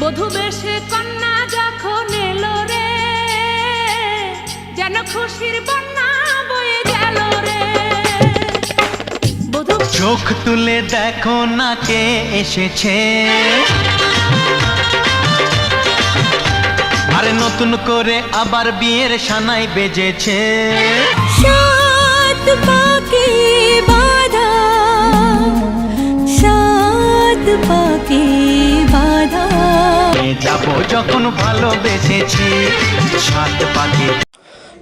বধু বেশে কন্যা যখন এলো রে, যেন খুশির বন্যা বয়ে গেল রে। চোখ তুলে দেখো না কে এসেছে। আরে নতুন করে আবার বিয়ের সানাই বেজেছে। সাত পাকে বাধা সাত পাকে বাধা। এ যাব যখন ভালোবেসেছি সাত পাখি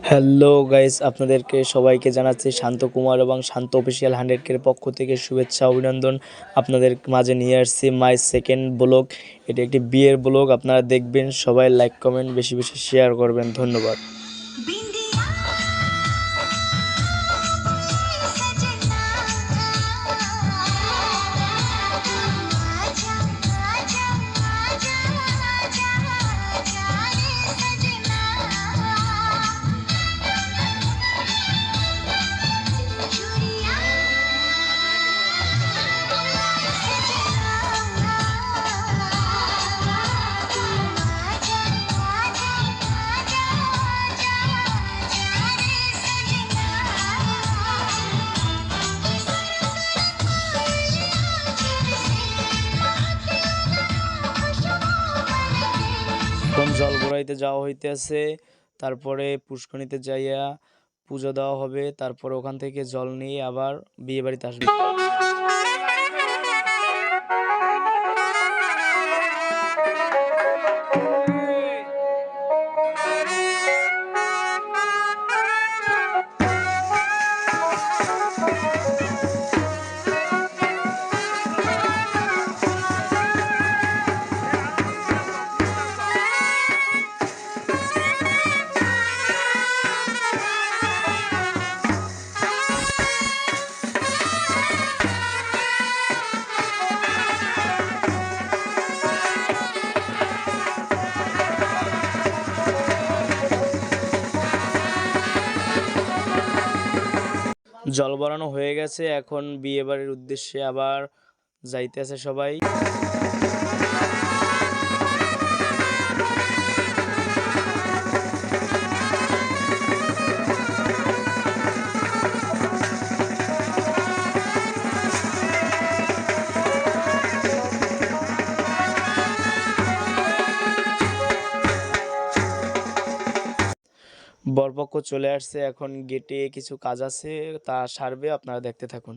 হ্যালো গাইস আপনাদেরকে সবাইকে জানাচ্ছি শান্ত কুমার এবং শান্ত অফিসিয়াল হান্ড্রেড কের পক্ষ থেকে শুভেচ্ছা, অভিনন্দন। আপনাদের মাঝে নিয়ে আসছি মাই সেকেন্ড ব্লগ এটি একটি বিয়ের ব্লগ আপনারা দেখবেন, সবাই লাইক কমেন্ট বেশি বেশি শেয়ার করবেন। ধন্যবাদ। ভরাইতে যাওয়া হইতেছে। তারপরে পুষ্করিণীতে যাইয়া পুজো দেওয়া হবে। তারপরে ওখান থেকে জল নিয়ে আবার বিয়ে বাড়িতে আসবে। জল ভরানো হয়ে গেছে। এখন বিয়ে বাড়ির উদ্দেশ্যে আবার যাইতেছে সবাই। বরপক্ষ চলে আসছে এখন গেটে কিছু কাজ আছে তা সারবে আপনারা দেখতে থাকুন।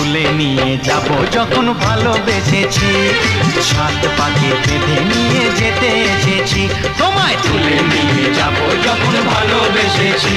তুলে নিয়ে যাব যখন ভালোবেসেছি। সাত পাকে বেঁধে নিয়ে যেতে এসেছি। তোমায় তুলে নিয়ে যাব যখন ভালোবেসেছি।